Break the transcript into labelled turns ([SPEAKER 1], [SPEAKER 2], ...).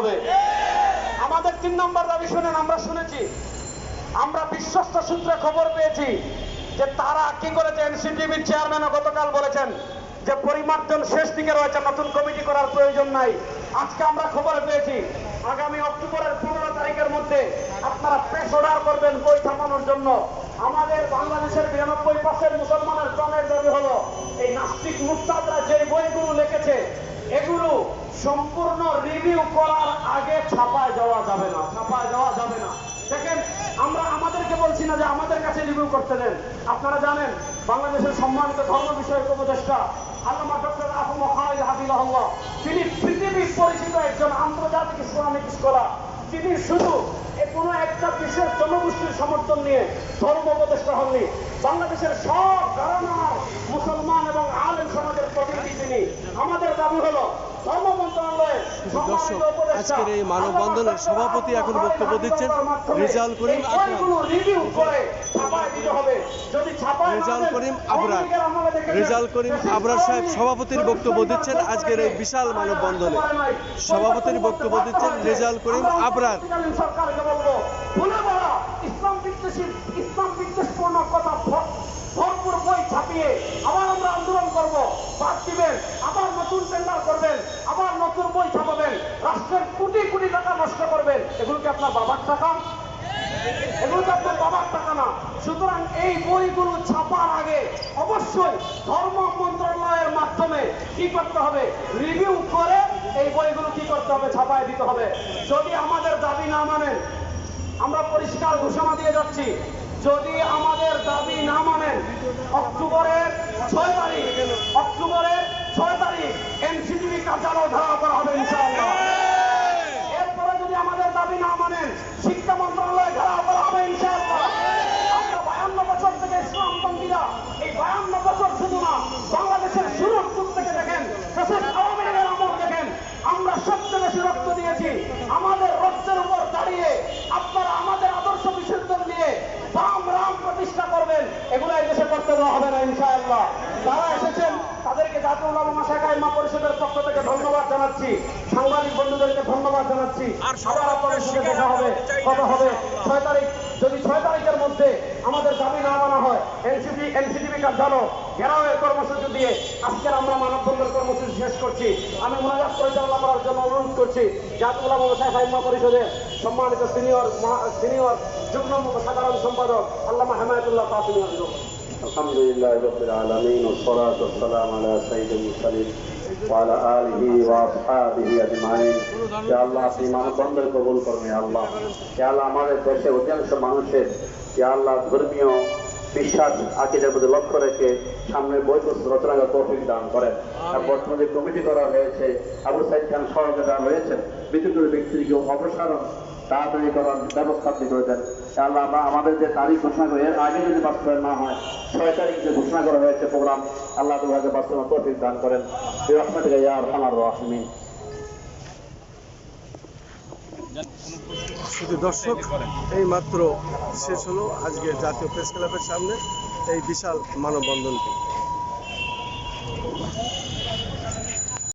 [SPEAKER 1] হবে। আমাদের তিন নম্বর দাবি শুনেন, আমরা শুনেছি। আমরা বিশ্বস্ত সূত্রে খবর পেয়েছি যে তারা কি করেছে? এনসিটিভির চেয়ারম্যানও গতকাল বলেছেন যে পরিমার্জন শেষ দিকে রয়েছে, নতুন কমিটি করার প্রয়োজন নাই। আজকে আমরা খবর পেয়েছি, আগামী অক্টোবরের পনেরো তারিখের মধ্যে আপনারা প্রেস অর্ডার করবেন বই থামানোর জন্য। আমাদের বাংলাদেশের বিরানব্বই পার্সেন্ট মুসলমানের প্রাণের দাবি হলো, এই নাস্তিক মুস্তাদরা যে বইগুলো লিখেছে এগুলো সম্পূর্ণ রিভিউ করার আগে ছাপায় যাওয়া যাবে না, ছাপায় যাওয়া যাবে না। দেখেন, আমরা আমাদেরকে বলছি না যে আমাদের কাছে রিভিউ করতে দেন। আপনারা জানেন, বাংলাদেশের সম্মানিত ধর্ম বিষয়ক উপদেষ্টা, আল্লামা ডক্টর আবু মহাইল হাবিবাহুল্লাহ তিনি পৃথিবীর পরিচিত একজন আন্তর্জাতিক ইসলামিক স্কলার। তিনি শুধু কোনো একটা বিশেষ জনগোষ্ঠীর সমর্থন নিয়ে ধর্ম উপদেষ্টা হননি। বাংলাদেশের সব ধারণা মুসলমান এবং আলেম সমাজের প্রতিনিধি তিনি আমাদের দাবি হলো ধর্ম মন্ত্রণালয়ে
[SPEAKER 2] দর্শক, আজকের এই মানববন্ধনের সভাপতি এখন বক্তব্য দিচ্ছেন রেজাউল করিম
[SPEAKER 1] দেন,
[SPEAKER 2] করিম আবরার। রেজাউল করিম আবরার সাহেব সভাপতির বক্তব্য দিচ্ছেন। আজকের এই বিশাল মানববন্ধনে সভাপতির বক্তব্য দিচ্ছেন রেজাল করিম আবরার।
[SPEAKER 1] ইসলাম বিদ্বেষী ইসলাম বিদ্বেষপূর্ণ কথা ভরপুর বই ছাপিয়ে আবার আমরা আন্দোলন করব বাদ দিবেন আবার নতুন টেন্ডার করবেন আবার নতুন বই ছাপাবেন রাষ্ট্রের কোটি কোটি টাকা নষ্ট এগুলো কি আপনার বাবার টাকা? এগুলো তো আপনার বাবার টাকা না? সুতরাং এই বইগুলো ছাপার আগে অবশ্যই ধর্ম মন্ত্রণালয়ের মাধ্যমে কি করতে হবে? রিভিউ করে এই বইগুলো কি করতে হবে? ছাপায় দিতে হবে। যদি আমাদের দাবি না মানেন, আমরা পরিষ্কার ঘোষণা দিয়ে যাচ্ছি। যদি আমাদের দাবি না মানেন, অক্টোবরের ছয় তারিখ অক্টোবরের ছয় তারিখ এনসিটিভি কার্যালয় ধারা করা হবে ইনশাআল্লাহ এরপরে যদি আমাদের দাবি না মানেন শিক্ষা মন্ত্রণালয়ে ঘেরাও করা হবে ইনশাআল্লাহ আমরা বায়ান্ন বছর থেকে ইসলামপন্থীরা এই বায়ান্ন বছর শুধু না বাংলাদেশের শুরুর যুগ থেকে দেখেন দেশের আওয়ামী লীগের আমল দেখেন আমরা সবচেয়ে বেশি রক্ত দিয়েছি আমাদের রক্তের উপর দাঁড়িয়ে আপনারা আমাদের আদর্শ বিসর্জন দিয়ে রাম রাম প্রতিষ্ঠা করবেন। এগুলো এই দেশে করতে দেওয়া হবে না ইনশাআল্লাহ। যারা এসেছেন তাদেরকে জাতীয় উলামা শাখা ইমা পরিষদের পক্ষ থেকে ধন্যবাদ জানাচ্ছি। সাংবাদিক বন্ধুদেরকে ধন্যবাদ জানাচ্ছি। আবার আপনাদের সাথে দেখা হবে কথা হবে। ছয় তারিখ যদি ছয় তারিখের মধ্যে আমাদের দাবি না মানা হয় এনসিপি এনসিটিভি কার্যালয় ঘেরাওয়ের কর্মসূচি দিয়ে আজকের আমরা মানববন্ধন কর্মসূচি শেষ করছি আমি মোনাজাত পরিচালনা করার জন্য অনুরোধ করছি জাতীয় উলামা শাখা ইমা পরিষদের সম্মানিত সিনিয়র সিনিয়র যুগ্ম সাধারণ সম্পাদক আল্লামা হেমায়তুল্লাহ তাসিম
[SPEAKER 3] الحمد لله رب العالمين والصلاة والسلام على سيد المرسلين وعلى آله وأصحابه أجمعين يا الله আপনি মানববন্ধন কবুল করুন ইয়া আল্লাহ ইয়া আল্লাহ আমাদের দেশের অধিকাংশ মানুষের ইয়া আল্লাহ ধর্মীয় বিশ্বাস আকিদের মধ্যে লক্ষ্য রেখে সামনে বই পুস্তক রচনা তৌফিক দান করেন। আর বর্তমানে যে কমিটি করা হয়েছে আবু সাইদ খান সহযোগিতা দেওয়া হয়েছে বিদ্যুৎ ব্যক্তিকে অপসারণ তাড়াতাড়ি করার ব্যবস্থা আপনি করে দেন। আল্লাহ আমরা আমাদের যে তারিখ ঘোষণা করে এর আগে যদি বাস্তবায়ন না হয় ছয় তারিখ যে ঘোষণা করা হয়েছে প্রোগ্রাম আল্লাহ তোমাকে বাস্তবায়ন তৌফিক দান করেন। রহমান থেকে ইয়া রহমান রাহমিন।
[SPEAKER 2] শুধু দর্শক এই মাত্র শেষ হলো আজকে জাতীয় প্রেস ক্লাবের সামনে এই বিশাল মানববন্ধনটি।